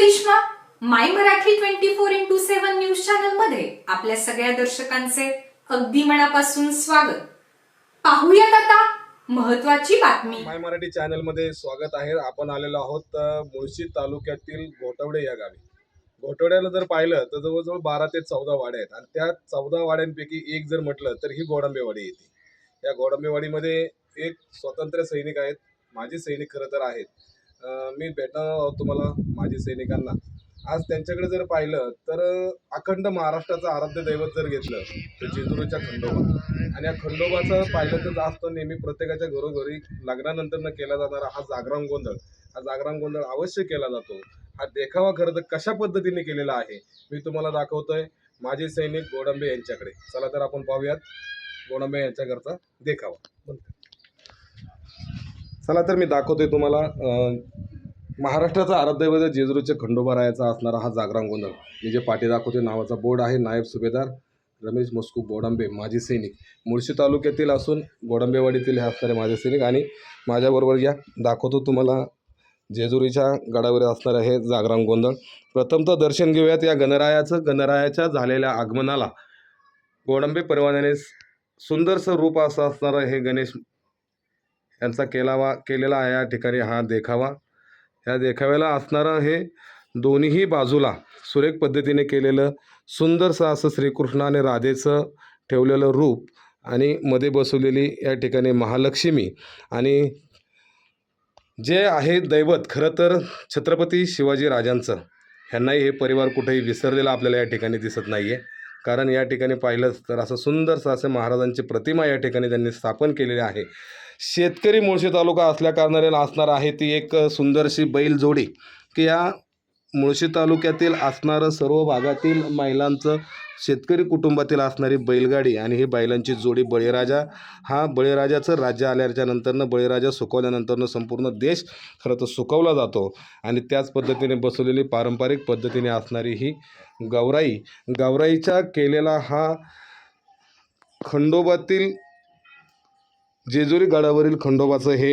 Karishma my Marathi twenty four into seven news चॅनलमध्ये आपल्या सगळ्या दर्शकांचे अगदी मनापासून स्वागत. पाहूयात आता महत्वाची बातमी. माय मराठी चॅनलमध्ये स्वागत आहे. आपण आलेलो आहोत मुळशी तालुक्यातील घोटवडे या गावी. घोटवड्याला जर पाहिलं तर जवळजवळ बारा ते चौदा वाड्या आहेत. आणि त्या चौदा वाड्यांपैकी एक जर म्हटलं तर ही गोडंबेवाडी येते. या गोडंबेवाडीमध्ये एक स्वतंत्र सैनिक आहेत. माझे सैनिक खरं तर आहेत. मी भेटणार आहोत तुम्हाला माजी सैनिकांना. आज त्यांच्याकडे जर पाहिलं तर अखंड महाराष्ट्राचं आराध्य दैवत जर घेतलं तर जेजुरीच्या खंडोबा. आणि या खंडोबाचं पाहिलं तर जास्त नेहमी प्रत्येकाच्या घरोघरी लग्नानंतर केला जाणारा हा जागरण गोंधळ. हा जागरण गोंधळ अवश्य केला जातो. हा देखावा खरं तर कशा पद्धतीने केलेला आहे मी तुम्हाला दाखवतोय. माजी सैनिक गोडंबे यांच्याकडे. चला तर आपण पाहूयात गोडंबे यांच्या घरचा देखावा. चला तर मी दाखवतोय तुम्हाला महाराष्ट्राचा आराध्यवैद्य जेजुरीच्या खंडोबा असणारा हा जागरण गोंधळ. मी जे पाठी दाखवते नावाचा बोर्ड आहे नायब सुभेदार रमेश मस्कू गोडंबे माजी सैनिक. मुळशी तालुक्यातील असून गोडंबेवाडीतील हे असणारे माझे सैनिक. आणि माझ्याबरोबर या दाखवतो तुम्हाला जेजुरीच्या गडावर असणारं हे जागरण गोंधळ. प्रथमतः दर्शन घेऊयात या गणरायाचं. गणरायाच्या झालेल्या आगमनाला गोडंबे परवान्याने सुंदरसं रूप असं असणारं हे गणेश यांचा केलावा केलेला आहे. या ठिकाणी हा देखावा. या देखाव्याला असणारं हे दोन्हीही बाजूला सुरेख पद्धतीने केलेलं सुंदरसं असं श्रीकृष्ण आणि राधेचं ठेवलेलं रूप आणि मध्ये बसवलेली या ठिकाणी महालक्ष्मी आणि जे आहे दैवत खरं तर छत्रपती शिवाजी राजांचं. ह्यांनाही हे परिवार कुठेही विसरलेला आपल्याला या ठिकाणी दिसत नाही आहे कारण या ठिकाणी पाहिलंच तर असं सुंदरसं असं महाराजांची प्रतिमा या ठिकाणी त्यांनी स्थापन केलेली आहे. शेतकरी मुळशी तालुका असल्या कारणाने असणार आहे ती एक सुंदरशी बैल जोडी. की या मुळशी तालुक्यातील असणारं सर्व भागातील महिलांचं शेतकरी कुटुंबातील असणारी बैलगाडी आणि ही बैलांची जोडी बळीराजा. हा बळीराजाचं राज्य आल्याच्या नंतरनं बळीराजा सुकवल्यानंतरनं संपूर्ण देश खरं तर सुकवला जातो. आणि त्याच पद्धतीने बसवलेली पारंपरिक पद्धतीने असणारी ही गावराई गावराईचा केलेला हा खंडोबातील जेजुरी गडावरील खंडोबाचं हे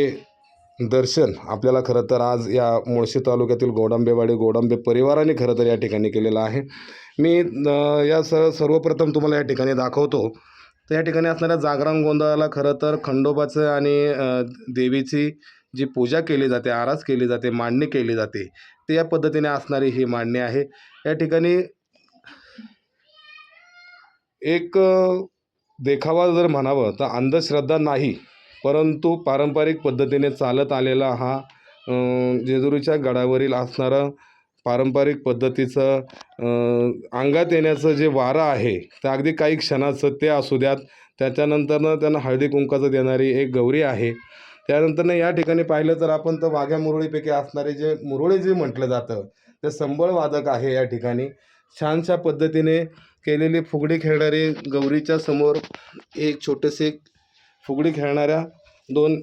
दर्शन आपल्याला खरं तर आज या मुळशी तालुक्यातील गोडांबेवाडी गोडांबे परिवाराने खरं तर या ठिकाणी केलेलं आहे. मी या स सर्वप्रथम तुम्हाला या ठिकाणी दाखवतो. तर या ठिकाणी असणाऱ्या जागरण गोंधळाला खरं तर खंडोबाचं आणि देवीची जी पूजा केली जाते आरास केली जाते मांडणी केली जाते ते या पद्धतीने असणारी ही मांडणी आहे. या ठिकाणी एक देखावा जर म्हणावं तर अंधश्रद्धा नाही परंतु पारंपरिक पद्धतीने चालत आलेला हा जेजुरीच्या गडावरील असणारं पारंपरिक पद्धतीचं अंगात येण्याचं जे वारं आहे ते अगदी काही क्षणाचं ते असू द्यात. त्याच्यानंतरनं त्यांना हळदी कुंकाचं देणारी एक गौरी आहे. त्यानंतरनं या ठिकाणी पाहिलं तर आपण तर वाघ्या मुरळीपैकी असणारे जे मुरळी जे म्हटलं जातं ते संबळ वादक आहे या ठिकाणी. छानशा पद्धतीने केलेली फुगडी खेळणारी गौरीच्या समोर एक छोटेसे फुगडी खेळणाऱ्या दोन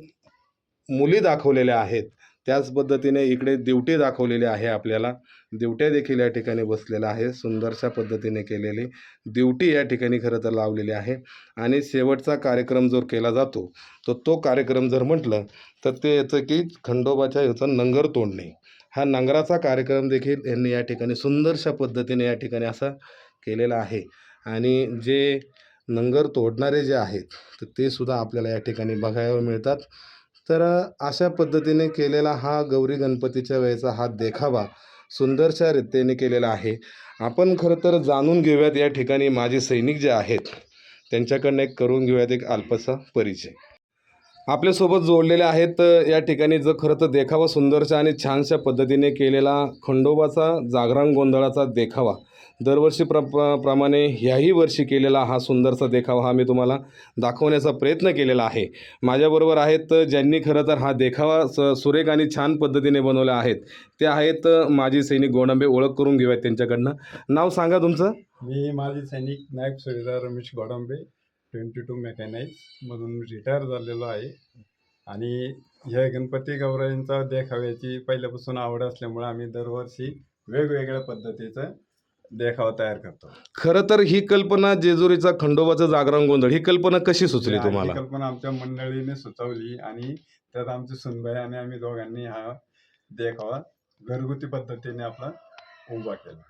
मुली दाखवलेल्या आहेत. त्याच पद्धतीने इकडे दिवटी दाखवलेली आहे आपल्याला. दिवट्या देखील या ठिकाणी बसलेला आहे. सुंदरशा पद्धतीने केलेली दिवटी या ठिकाणी खरं तर लावलेली आहे. आणि शेवटचा कार्यक्रम जो केला जातो तर तो कार्यक्रम जर म्हटलं तर ते याचं की खंडोबाच्या याचं नंगर तोडणे. हा नंगराचा कार्यक्रम देखील यांनी या ठिकाणी सुंदरशा पद्धतीने या ठिकाणी असा केलेला आहे. आणि जे नंगर तोडणारे जे आहेत तर ते सुद्धा आपल्याला या ठिकाणी बघायला मिळतात. तर अशा पद्धतीने केलेला हा गौरी गणपतीच्या वेळेचा हा देखावा सुंदरशा रीतीने केलेला आहे. आपण खरं तर जाणून घेऊयात या ठिकाणी माझे सैनिक जे आहेत त्यांच्याकडनं एक करून घेऊयात एक अल्पसा परिचय. आपल्यासोबत जोडलेले आहेत या ठिकाणी जर खरं तर देखावा सुंदरशा आणि छानशा पद्धतीने केलेला खंडोबाचा जागरण गोंधळाचा देखावा. दरवर्षी प्र प्र- प्रमाणे ह्याही वर्षी केलेला हा सुंदरसा देखावा हा मी तुम्हाला दाखवण्याचा प्रयत्न केलेला आहे. माझ्याबरोबर आहेत ज्यांनी खरं तर हा देखावा स सुरेख आणि छान पद्धतीने बनवला आहेत. ते आहेत माजी सैनिक गोडंबे ओळख करून घेऊयात त्यांच्याकडनं. नाव सांगा तुमचं. मी माजी सैनिक Naib Subedar Ramesh Godambe. Twenty two mechanised मधून रिटायर झालेलो आहे. आणि ह्या गणपती गौराईंचा देखाव्याची पहिल्यापासून आवड असल्यामुळे आम्ही दरवर्षी वेगवेगळ्या पद्धतीचं देखावा तयार करतो. खरं तर ही कल्पना जेजुरीचा खंडोबाचं जागरण गोंधळ ही कल्पना कशी सुचली ही तुम्हाला? कल्पना आमच्या मंडळीने सुचवली आणि त्यात आमची सुनबाई आणि आम्ही दोघांनी हा देखावा घरगुती पद्धतीने आपला उभा केला.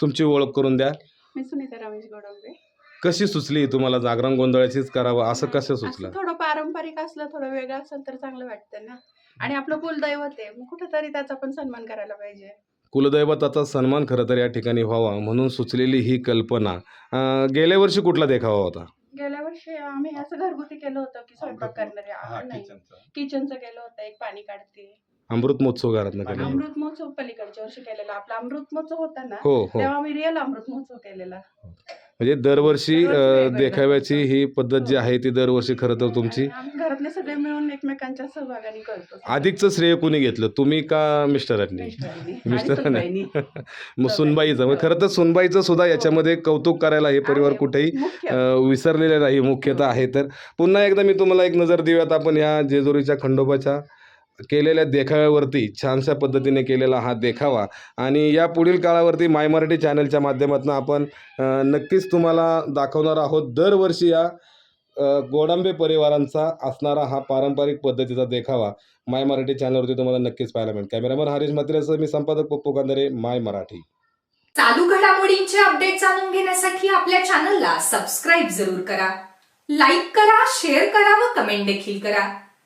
तुमची ओळख करून द्या. मी सुनीता रमेश गोडंबे कशी सुचली तुम्हाला? जागरण गोंधळाचीच करावं असं कसं सुचलं? असं थोडं पारंपरिक असलं थोडं वेगळं असेल तर चांगलं वाटतं ना. आणि आपलं कुलदैवत आहे मग कुठेतरी त्याचा पण सन्मान करायला पाहिजे. कुलदैवताचा सन्मान खरं तर या ठिकाणी व्हावा म्हणून सुचलेली ही कल्पना. अं, गेल्या वर्षी कुठला देखावा होता? गेल्या वर्षी आम्ही असं घरगुती केलं होतं की स्वयंपाक करणारे हा नाही. किचनचा किचनचं केलं होतं एक पाणी काढते. अमृत महोत्सव घरातनं केला अमृत महोत्सव पलीकडच्या वर्षी केलेला. आपला अमृत महोत्सव होता ना हो हो. तेव्हा आम्ही रिअल अमृत महोत्सव केलेला. म्हणजे दरवर्षी अं. देखाव्याची ही पद्धत जी हो. आहे ती दरवर्षी खरं तर तुमची आम्ही घरातले सगळे मिळून एकमेकांच्या सहभागाने करतो अधिकचं श्रेय कोणी घेतलं तुम्ही का मिस्टरांनी मिस्टरांनी. मिस्टरांनी. आणि सुनबाईंनी. मग सुनबाईचं मग खरं तर सुनबाईचं सुद्धा याच्यामध्ये कौतुक करायला हे परिवार आहे. कुठेही मुख्य अं, विसरलेले नाही मुख्यतः आहे तर पुन्हा एकदा मी तुम्हाला एक नजर देऊयात आपण ह्या जेजुरीच्या खंडोबाच्या केलेल्या देखाव्यावरती छानशा पद्धतीने केलेला हा देखावा. आणि या पुढील काळावरती माय मराठी चॅनलच्या माध्यमातून आपण नक्कीच तुम्हाला दाखवणार आहोत दरवर्षी या गोडांबे परिवारांचा असणारा हा पारंपरिक पद्धतीचा देखावा माय मराठी चॅनलवरती तुम्हाला नक्कीच पाहायला मिळेल. कॅमेरामन हरीश मात्रेसह मी संपादक पप्पू कांदरे माय मराठी. चालू घडामोडींचे अपडेट जाणून घेण्यासाठी आपल्या चॅनलला सबस्क्राईब जरूर करा. लाईक करा शेअर करा व कमेंट देखील करा.